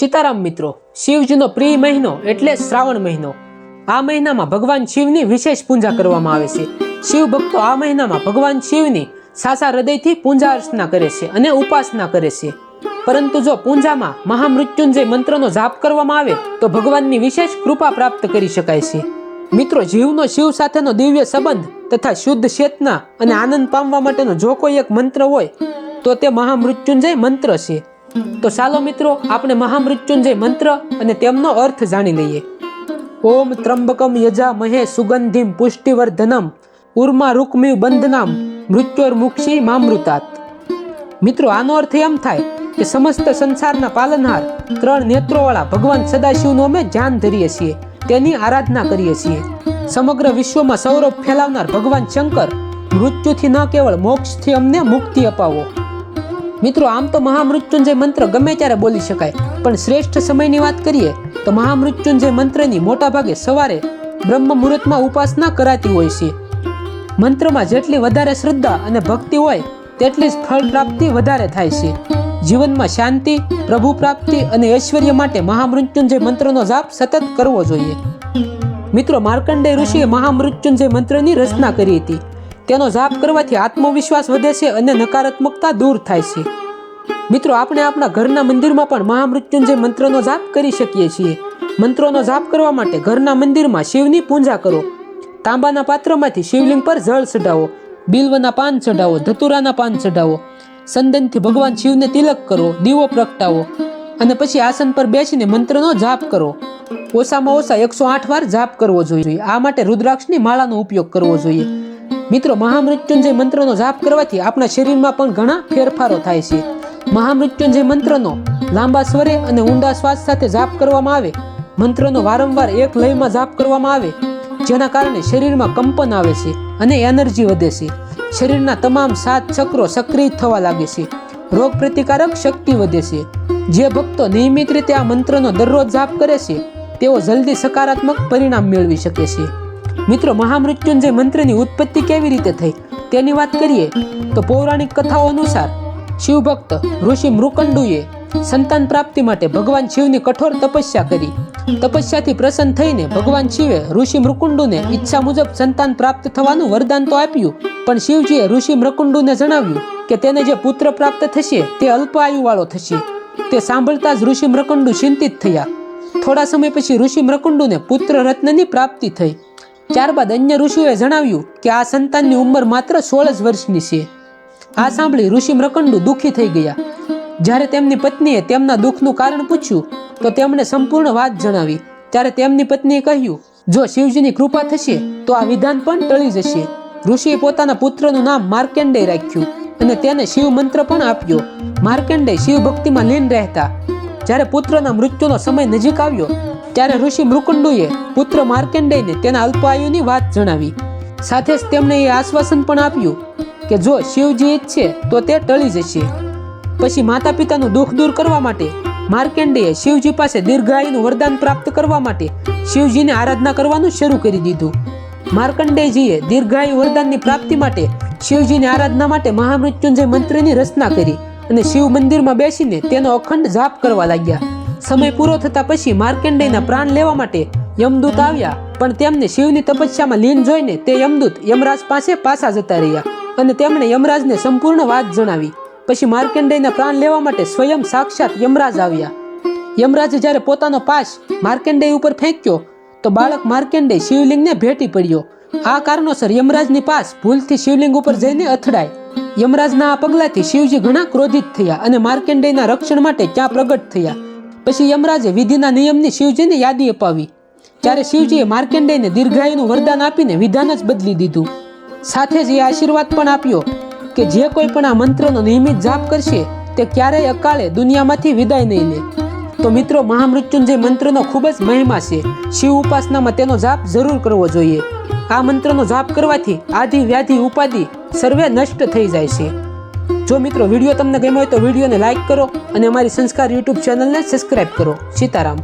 સીતારામ મિત્રો, શિવજીનો પ્રિય મહિનો એટલે શ્રાવણ મહિનો. આ મહિનામાં ભગવાન શિવની વિશેષ પૂજા કરવામાં આવે છે. શિવ ભક્તો આ મહિનામાં ભગવાન શિવની સાસા હૃદયથી પૂજા અર્ચના કરે છે અને ઉપાસના કરે છે. પરંતુ જો પૂજામાં મહામૃત્યુંજય મંત્રનો જાપ કરવામાં આવે, તો ભગવાનની વિશેષ કૃપા પ્રાપ્ત કરી શકાય છે. મિત્રો, જીવનો શિવ સાથેનો દિવ્ય સંબંધ તથા શુદ્ધ ચેતના અને આનંદ પામવા માટેનો જો કોઈ એક મંત્ર હોય, તો તે મહામૃત્યુંજય મંત્ર છે. તો ચાલો મિત્રો, આપણે મહામૃત્યુંજય મંત્ર અને તેમનો અર્થ જાણી લઈએ. ઓમ ત્રંબકમ યજામહે સુગંધિમ પુષ્ટિવર્ધનમ, ઉર્મા રૂકમી બંધનામ, મૃત્યોર્મુક્ષી મામૃતાત. મિત્રો, આનો અર્થ એમ થાય કે સમસ્ત સંસારના પાલનહાર ત્રણ નેત્રોવાળા ભગવાન સદાશિવનું અમે ધ્યાન ધરીએ છીએ, તેની આરાધના કરીએ છીએ. સમગ્ર વિશ્વમાં સૌરભ ફેલાવનાર ભગવાન શંકર મૃત્યુથી ન કેવળ મોક્ષથી અમને મુક્તિ અપાવો મિત્રો, આમ તો મહામૃત્યુંજય મંત્ર ગમે ત્યારે બોલી શકાય, પણ શ્રેષ્ઠ સમયની વાત કરીએ, તો મહામૃત્યુંજય મંત્રની મોટા ભાગે સવારે બ્રહ્મ મુહૂર્તમાં ઉપાસના કરાતી હોય છે. મંત્રમાં જેટલી વધારે શ્રદ્ધા અને ભક્તિ હોય, તેટલી જ ફળ પ્રાપ્તિ વધારે થાય છે. જીવનમાં શાંતિ પ્રભુ પ્રાપ્તિ અને ઐશ્વર્ય માટે મહામૃત્યુંજય મંત્રનો જાપ સતત કરવો જોઈએ. મિત્રો, માર્કંડેય ઋષિએ મહામૃત્યુંજય મંત્રની રચના કરી હતી. તેનો જાપ કરવાથી આત્મવિશ્વાસ વધે છે અને નકારાત્મકતા દૂર થાય છે. મિત્રો, આપણે આપણા ઘરના મંદિરમાં પણ મહામૃત્યુંજય મંત્રનો જાપ કરી શકીએ છીએ. મંત્રોનો જાપ કરવા માટે ઘરના મંદિરમાં શિવની પૂજા કરો. તાંબાના પાત્રમાંથી શિવલિંગ પર જળ ચઢાવો. બિલ્વના પાન ચઢાવો, ધતુરાના પાન ચઢાવો. સંદનથી ભગવાન શિવને તિલક કરો, દીવો પ્રગટાવો. અને પછી આસન પર બેસીને મંત્રનો જાપ કરો. ઓછામાં ઓછા એકસો આઠ વાર જાપ કરવો જોઈએ. આ માટે રુદ્રાક્ષની માળાનો ઉપયોગ કરવો જોઈએ. મિત્રો, મહામૃત્યુંજય મંત્રનો જાપ કરવાથી આપણા શરીરમાં પણ ઘણા ફેરફારો થાય છે. મહામૃત્યુંજય મંત્રનો લાંબા સ્વરે અને ઊંડા શ્વાસ સાથે જાપ કરવામાં આવે. મંત્રનો વારંવાર એક લયમાં જાપ કરવામાં આવે, જેના કારણે શરીરમાં કંપન આવે છે અને એનર્જી વધે છે. શરીરના તમામ સાત ચક્રો સક્રિય થવા લાગે છે. રોગ પ્રતિકારક શક્તિ વધે છે. જે ભક્તો નિયમિત રીતે આ મંત્રનો દરરોજ જાપ કરે છે, તેઓ જલ્દી સકારાત્મક પરિણામ મેળવી શકે છે. મિત્રો, મહામૃત્યુંજય મંત્રની ઉત્પત્તિ કેવી રીતે થઈ? તેની વાત કરીએ તો પૌરાણિક કથાઓ અનુસાર શિવભક્ત ઋષિ મૃકંડુએ સંતાન પ્રાપ્તિ માટે ભગવાન શિવની કઠોર તપસ્યા કરી. તપસ્યાથી પ્રસન્ન થઈને ભગવાન શિવે ઋષિ મૃકુંડુને ઈચ્છા મુજબ સંતાન પ્રાપ્ત થવાનું વરદાન તો આપ્યું, પણ શિવજીએ ઋષિ મૃકુંડુને જણાવ્યું કે તેને જે પુત્ર પ્રાપ્ત થશે તે અલ્પ આયુવાળો થશે. તે સાંભળતા જ ઋષિ મૃકુંડુ ચિંતિત થયા. થોડા સમય પછી ઋષિ મૃકુંડુને પુત્ર રત્નની પ્રાપ્તિ થઈ. ત્યારબાદ અન્ય ઋષિઓએ જણાવ્યું કે આ સંતાનની ઉંમર માત્ર સોળ જ વર્ષની છે. આ સાંભળી ઋષિ મૃકંડુ દુઃખી થઈ ગયા. જ્યારે તેમની પત્નીએ તેમના દુઃખનું કારણ પૂછ્યું, તો તેમણે સંપૂર્ણ વાત જણાવી. ત્યારે તેમની પત્નીએ કહ્યું, જો શિવજીની કૃપા થશે, તો આ વિધાન પણ ટળી જશે. ઋષિએ પોતાના પુત્રનું નામ માર્કેન્ડેય રાખ્યું અને તેને શિવ મંત્ર પણ આપ્યો. માર્કેન્ડેય શિવ ભક્તિમાં લીન રહેતા. જ્યારે પુત્રના મૃત્યુનો સમય નજીક આવ્યો ત્યારે ઋષિ મૃકુંડુએ પુત્ર માર્કેન્ડેયને તેના અલ્પાયુની વાત જણાવી. સાથે જ તેમણે એ આશ્વાસન પણ આપ્યું કે જો શિવજી ઈચ્છે તો તે ટળી જશે. પછી માતા પિતાનું દુઃખ દૂર કરવા માટે માર્કેન્ડેયે શિવજી પાસે દીર્ઘાયુનું વરદાન પ્રાપ્ત કરવા માટે શિવજીને આરાધના કરવાનું શરૂ કરી દીધું. માર્કંડેયજીએ દીર્ઘાયુ વરદાનની પ્રાપ્તિ માટે શિવજીની આરાધના માટે મહામૃત્યુંજય મંત્રની રચના કરી અને શિવ મંદિરમાં બેસીને તેનો અખંડ જાપ કરવા લાગ્યા. સમય પૂરો થતા પછી માર્કેન્ડેયના પ્રાણ લેવા માટે યમદૂત આવ્યા. પણ તેમને શિવની તપસ્યામાં લીન જોઈને તે યમદૂત યમરાજ પાસે પાછા જતા રહ્યા અને તેમણે યમરાજને સંપૂર્ણ વાત જણાવી. પછી માર્કેન્ડેયના પ્રાણ લેવા માટે સ્વયં સાક્ષાત યમરાજ આવ્યા. યમરાજે જ્યારે પોતાનો પાશ માર્કેન્ડેય ઉપર ફેંક્યો, તો બાળક માર્કેન્ડેય શિવલિંગને ભેટી પડ્યો. આ કારણોસર યમરાજની પાસ ભૂલથી શિવલિંગ ઉપર જઈને અથડાય. યમરાજના આ પગલાથી શિવજી ઘણા ક્રોધિત થયા અને માર્કેન્ડેયના રક્ષણ માટે ત્યાં પ્રગટ થયા. પછી યમરાજે વિધિના નિયમની શિવજીને યાદી અપાવી. ત્યારે શિવજીએ માર્કેન્ડેયને દીર્ઘાયુનું વરદાન આપીને વિધાન જ બદલી દીધું. સાથે જ એ આશીર્વાદ પણ આપ્યો કે જે કોઈ પણ આ મંત્રનો નિયમિત જાપ કરશે, તે ક્યારેય અકાળે દુનિયામાંથી વિદાય નહીં લે. તો મિત્રો, મહામૃત્યુંજય મંત્રનો ખૂબ જ મહિમા છે. શિવ ઉપાસનામાં તેનો જાપ જરૂર કરવો જોઈએ. આ મંત્રનો જાપ કરવાથી આધિ વ્યાધિ ઉપાધિ સર્વે નષ્ટ થઈ જાય છે. જો મિત્રો વીડિયો તમને ગમ્યો હોય તો વિડીયોને લાઈક કરો અને અમારી સંસ્કાર યુટ્યુબ ચેનલને સબસ્ક્રાઈબ કરો. સીતારામ.